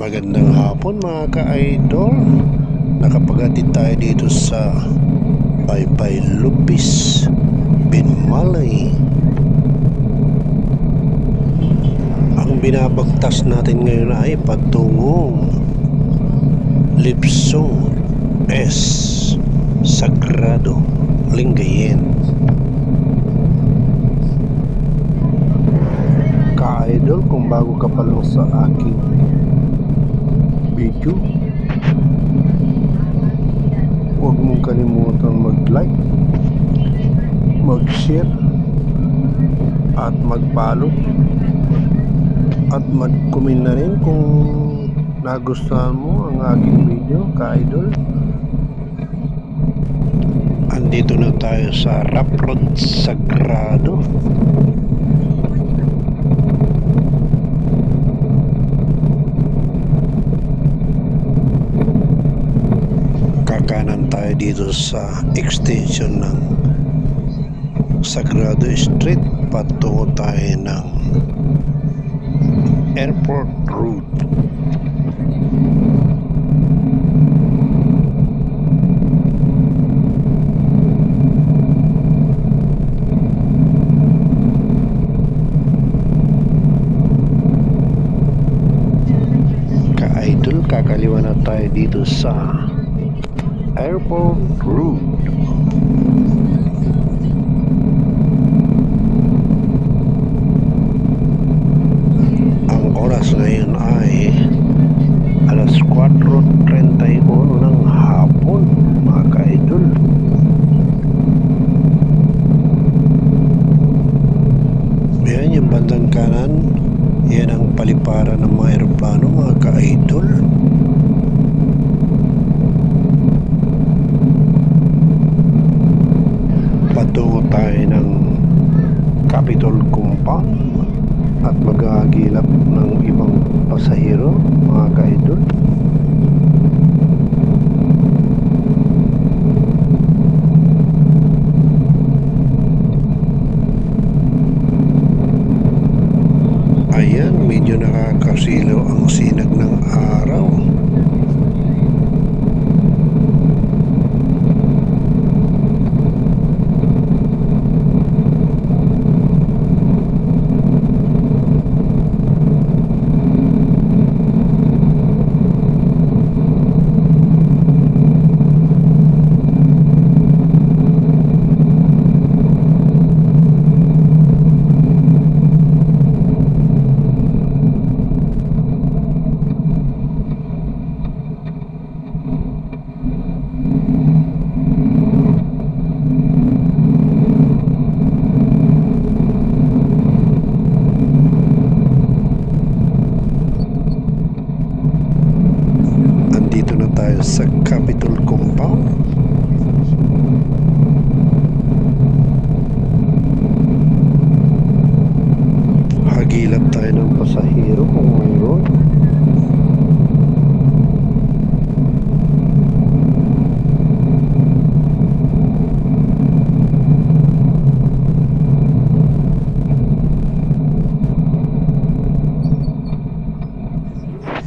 Magandang hapon mga ka-idol. Nakapagatid tayo dito sa Baybay Lupis, Binmalay. Ang binabagtas natin ngayon ay patungong Lipsong S. Sagrado Lingayen. Ka-idol, kung bago ka pa lang sa aking video. Huwag mong kalimutan mag-like mag-share at mag-follow. At mag-comment na rin kung nagustuhan mo ang aking video ka-idol. Andito na tayo sa Rap Road Sagrado kakanan tayo dito sa extension ng Sagrado Street patungo tayo ng Airport Road kakaliwa na tayo dito sa Airport Road. Ang oras ngayon ay alas 4.31 ng hapon, mga ka-idol. Yan yung bandang kanan, yan ang paliparan ng mga aeroplano, mga ka-idol. Patungo tayo ng Capitol Compound at magagilap ng ibang pasahero mga ka-idol ayan medyo nakakasilaw ang sinag ng araw andito na tayo sa Capitol Compound hagilap tayo ng pasahero kung mayroon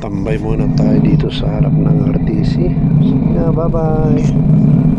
tambay muna tayo dito sa harap ng RTC sige na bye bye